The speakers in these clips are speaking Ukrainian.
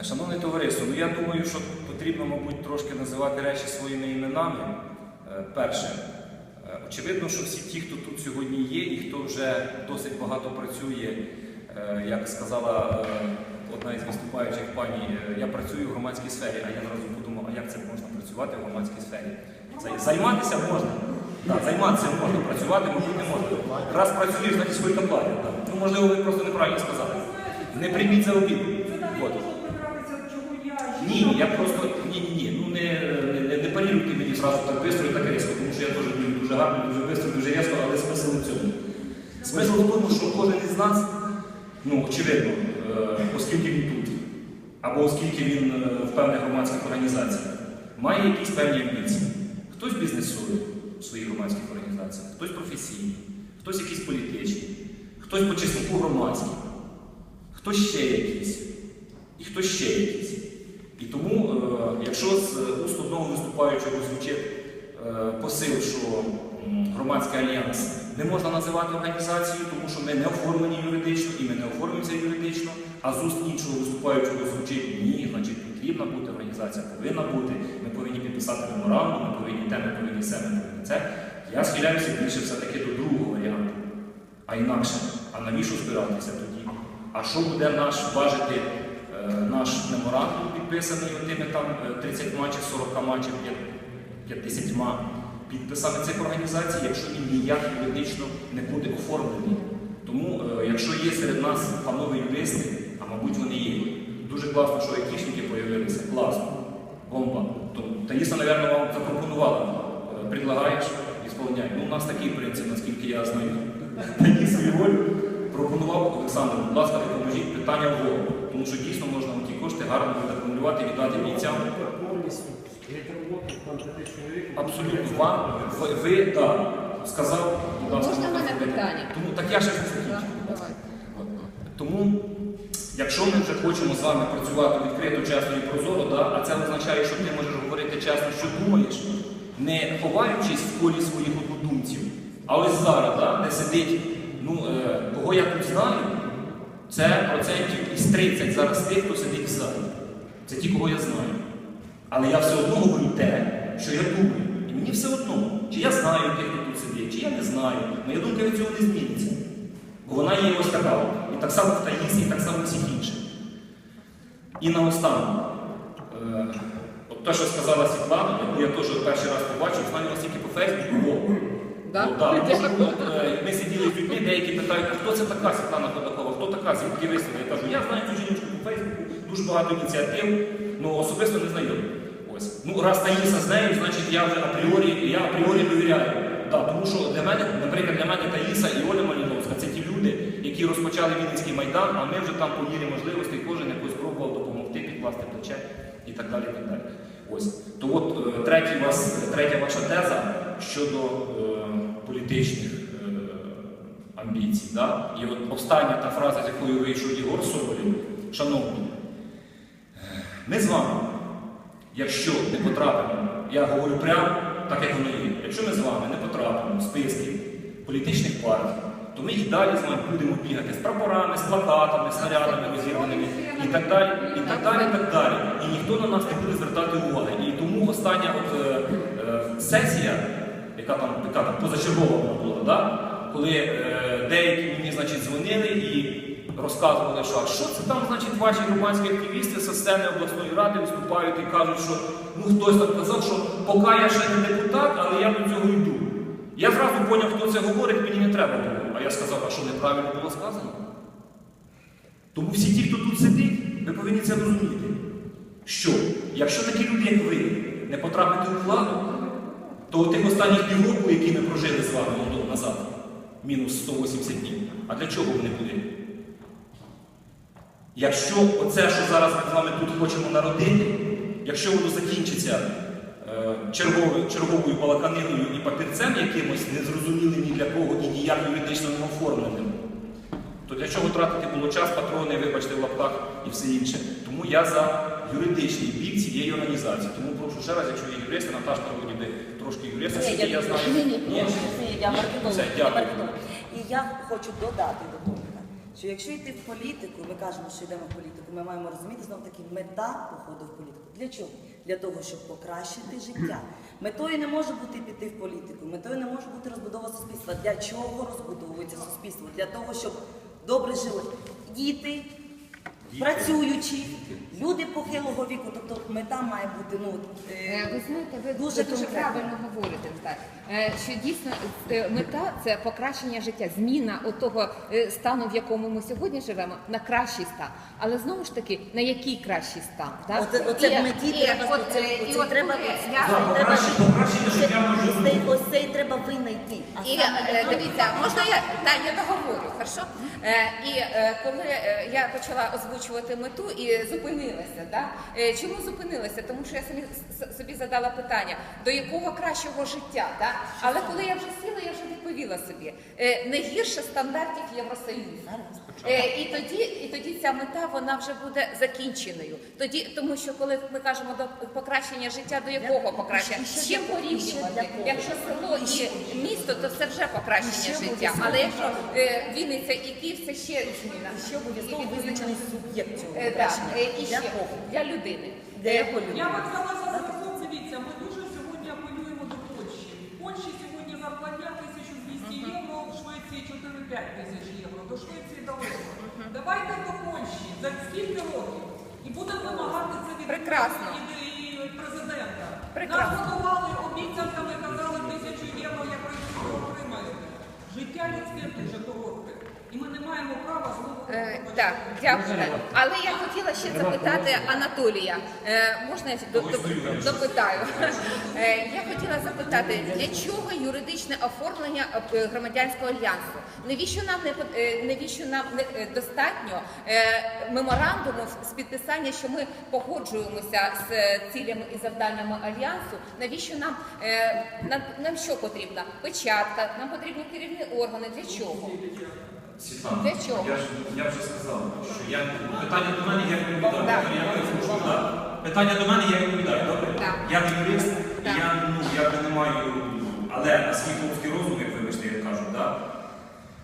Е, Шановне товариство, ну я думаю, що потрібно, мабуть, трошки називати речі своїми іменами. Е, Перше, е, очевидно, що всі ті, хто тут сьогодні є, і хто вже досить багато працює, як сказала одна із виступаючих пані, я працюю в громадській сфері, а я зразу подумав, а як це можна працювати в громадській сфері? Займатися можна. Так, займатися можна, працювати, мабуть, не можна. Раз працюєш, значить скільки платять. Ну, можливо, ви просто неправильно сказали. Не прийміть за обід. Я просто ні, ні. Ну не, не, не паріруйте мені зразу так швидко і так різко, тому що я теж вмію дуже гарно, дуже швидко, дуже різко, але смисл в цьому. Смисл в тому, що кожен із нас, ну, очевидно, е, оскільки він тут, або оскільки він е, в певних громадських організаціях, має якісь певні амбіції. Хтось бізнесує в своїх громадських організаціях, хтось професійний, хтось якийсь політичний, хтось по чесноку громадський, хтось ще якийсь, і хтось ще якийсь. І тому, е, якщо з уст одного виступаючого звучить е, посил, що громадський альянс не можна називати організацією, тому що ми не оформлені юридично і ми не оформимося юридично, а з уст іншого виступаючого звучить ні, значить потрібна бути організація, повинна бути, ми повинні підписати меморандум, ми повинні те, ми повинні все, ми повинні це. Я схиляюся більше все-таки до другого варіанту. А інакше, а навіщо збиратися тоді? А що буде наш важити е, наш меморандум, підписаний тими там е, 30 чи 40 чи 50 підписами цих організацій, якщо він ніяк юридично не буде оформлений. Тому, е, якщо є серед нас панове юристи, а мабуть вони є, дуже класно, що айтішники з'явилися, класно, бомба. Таїса, мабуть, вам запропонувала. Е, Предлагаєш, ісполняй. Ну, у нас такий принцип, наскільки я знаю. Таїсу і волю пропонував Олександр, будь ласка, допоможіть питання в голову. Тому що дійсно можна ті кошти гарно акумулювати, віддати бійцям. Абсолютно вам ви, ви так, сказав, будь ласка, Можна мене питання? Тому так я ще закінчу. Тому, якщо ми вже хочемо з вами працювати відкрито, чесно і прозоро, да, а це означає, що ти можеш говорити чесно, що думаєш, не ховаючись в колі своїх однодумців. А ось зараз, да, де сидить, ну, е, кого я тут знаю, це процентів із 30 зараз тих, хто сидить в залі. Це ті, кого я знаю. Але я все одно говорю те, що я думаю. І мені все одно, чи я знаю тих, хто тут сидить, чи я не знаю. Моя думка від цього не зміниться. Бо вона є ось така. І так само в Таїсі, і так само в всіх інших. І наостанок. Е, от те, що сказала Світлана, яку я теж перший раз побачив, знаю вас тільки по Фейсбуку. Що, от, е, Ми сиділи з людьми, деякі питають, а хто це така Світлана Ходакова, хто така, звідки висіла? Я кажу, я знаю цю жіночку по Фейсбуку, дуже багато ініціатив, але особисто не знайомий. Ну, раз Таїса з нею, значить я вже апріорі, я апріорі довіряю. Да, тому що для мене, наприклад, для мене Таїса і Оля Маліновська це ті люди, які розпочали Вінницький майдан, а ми вже там по мірі можливостей кожен якось спробував допомогти, підкласти плече і так далі. І так далі. Ось. То от е, третій вас, третя ваша теза щодо е, політичних е, амбіцій. Да? І от остання та фраза, з якою вийшов Ігор Соболєв, шановні, ми з вами, якщо не потрапимо, я говорю прямо так, як воно є, якщо ми з вами не потрапимо в списки політичних партій, то ми і далі з вами будемо бігати з прапорами, з плакатами, снарядами розірваними і так далі, і так далі, і так далі. І ніхто на нас не буде звертати уваги. І тому остання от, е, е, сесія, яка там, яка там позачергова була, да? коли е, деякі мені значить, дзвонили і розказували, що а що це там, значить, ваші громадські активісти зі сцени обласної ради виступають і кажуть, що ну хтось там казав, що поки я ще не депутат, але я до цього йду. Я зразу зрозумів, хто це говорить, мені не треба було. А я сказав, а що неправильно було сказано? Тому всі ті, хто тут сидить, ви повинні це розуміти. Що, якщо такі люди, як ви, не потрапите у владу, то тих останніх півроку, які ми прожили з вами ну, назад, мінус 180 днів, а для чого вони були? Якщо оце, що зараз ми з вами тут хочемо народити, якщо воно закінчиться е, черговою, черговою балаканиною і папірцем якимось, незрозумілим ні для кого і ніяк юридично не оформленим, то для чого тратити було час, патрони, вибачте, в лапках і все інше. Тому я за юридичний бік цієї організації. Тому прошу ще раз, якщо є юристи, Наташка трошки юриста, Ні, я знаю. Ні, ні, Ні? Ні, я маркетолог. Все, я дякую. маркетолог. І я хочу додати до Томка, що якщо йти в політику, ми кажемо, що йдемо в політику ми маємо розуміти знов таки мета походу в політику. Для чого? Для того, щоб покращити життя. Метою не може бути піти в політику, метою не може бути розбудова суспільства. Для чого розбудовується суспільство? Для того, щоб добре жили діти, працюючі, люди похилого віку. Тобто мета має бути ну Е, е, Ви знаєте, ви Дуже дуже, конкретно. правильно говорите, Е, що дійсно е, мета це покращення життя, зміна того стану, в якому ми сьогодні живемо, на кращий стан. Але знову ж таки, на який кращий стан? Так? Оце- оце в меті треба, от, це- е, оце і от треба- коли оце- я- треба- покращення життя ось цей- ось цей треба винайти. А І саме е, дивіться, можна я та я договорю, хорошо? Е, і е, коли е, я почала озвучувати мету і зупинилася, да? Е, чому зупинилася? Тому що я собі, собі задала питання, до якого кращого життя, да? але коли я вже сіла, я вже відповіла собі е, не гірше стандартів Євросоюзу. Е, і тоді, і тоді ця мета вона вже буде закінченою. Тоді, тому що коли ми кажемо до покращення життя, до якого покращення? ще З чим порівнювати? Якщо село і місто, то це вже покращення життя. Але якщо е, Вінниця і Київ, це ще зміна. ще обов'язково визначений суб'єкт цього покращення. і Для ще для людини. Я вам сказала зразу, дивіться, ми дуже сьогодні апелюємо до Польщі. В Польщі сьогодні зарплатня 1200 євро, в Швеції 4-5 тисяч євро. До Швеції далеко. Давайте до Польщі за скільки років і будемо вимагати це від Прекрасно. і, і президента. Прекрасно. Нас готували обіцянками, казали тисячу євро, я ви отримаєте. Життя людське дуже коротке. І ми не маємо права знову Е, так, дякую. Але я хотіла ще запитати Анатолія. Е, можна я до- до- допитаю? Е, я хотіла запитати, для чого юридичне оформлення громадянського альянсу? Навіщо нам не навіщо нам не достатньо меморандуму з підписання, що ми погоджуємося з цілями і завданнями альянсу? Навіщо нам нам, нам що потрібно? Печатка, нам потрібні керівні органи. Для чого? Світлана, Для чого? Я, ж, я вже сказав, що я питання до мене я відповідаю. Я перепрошую, так. Питання до мене я відповідаю, добре? Так. Я не юрист, Так. я ну я не маю, але на свій хлопський розум, як вибачте, як кажуть, да?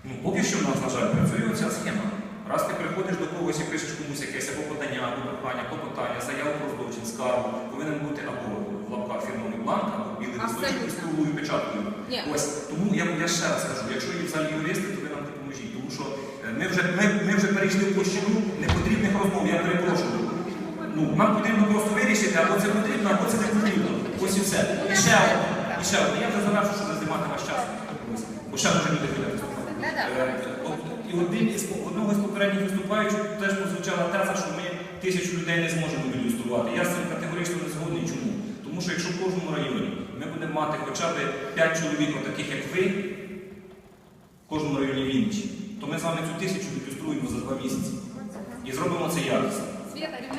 ну поки що в нас, на жаль, працює оця схема. Раз ти приходиш до когось і пишеш комусь якесь або подання, або прохання, клопотання, заяву про злочин, скаргу, повинен бути або в лапках фірмовий бланк, або білий листочок із круглою печаткою. Ось тому я, я ще раз кажу, якщо є в залі юристи, то ви. Тому що е, ми вже ми, ми вже перейшли в площину непотрібних розмов, я перепрошую. Ну, нам потрібно просто вирішити, або це потрібно, або це не потрібно. Ось і все. І ще одне. І ще одне. Я вже завершу, щоб не знімати ваш час. Бо ще може люди. Да-да. Е, І один із одного з попередніх виступаючих теж прозвучала теза, що ми тисячу людей не зможемо мобілізувати. Я з цим категорично не згодний. Чому? Тому що якщо в кожному районі ми будемо мати хоча б 5 чоловік, таких як ви, в кожному районі Вінниччини, то ми з вами цю тисячу віділюструємо за два місяці. І зробимо це якісно.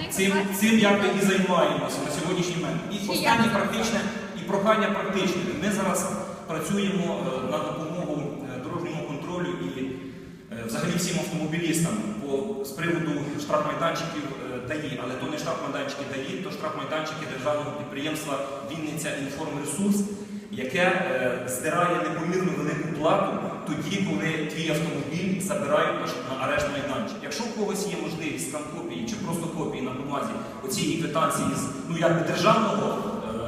Цим, цим як би і займаємося на сьогоднішній момент. І останнє практичне, і прохання практичне. Ми зараз працюємо е, на допомогу е, дорожньому контролю і е, взагалі всім автомобілістам по, з приводу штрафмайданчиків ДАІ, але то не штрафмайданчики ДАІ, то штрафмайданчики державного підприємства Вінниця Інформресурс, яке здирає непомірно велику плату тоді, коли твій автомобіль забирають на, ш- на арешт майданчик. Якщо у когось є можливість там копії чи просто копії на бумазі оцієї квитанції з ну якби державного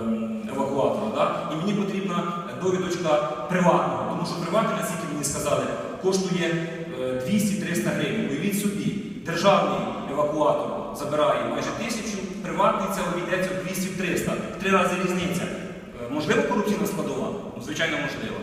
ем, евакуатора, да? і мені потрібна довідочка приватного, тому що приватний, наскільки мені сказали, коштує е, 200-300 гривень. Уявіть собі, державний евакуатор забирає майже тисячу, приватний це обійдеться в 200-300, в три рази різниця. Е, Можливо, корупційна складова? Ну, звичайно, можливо.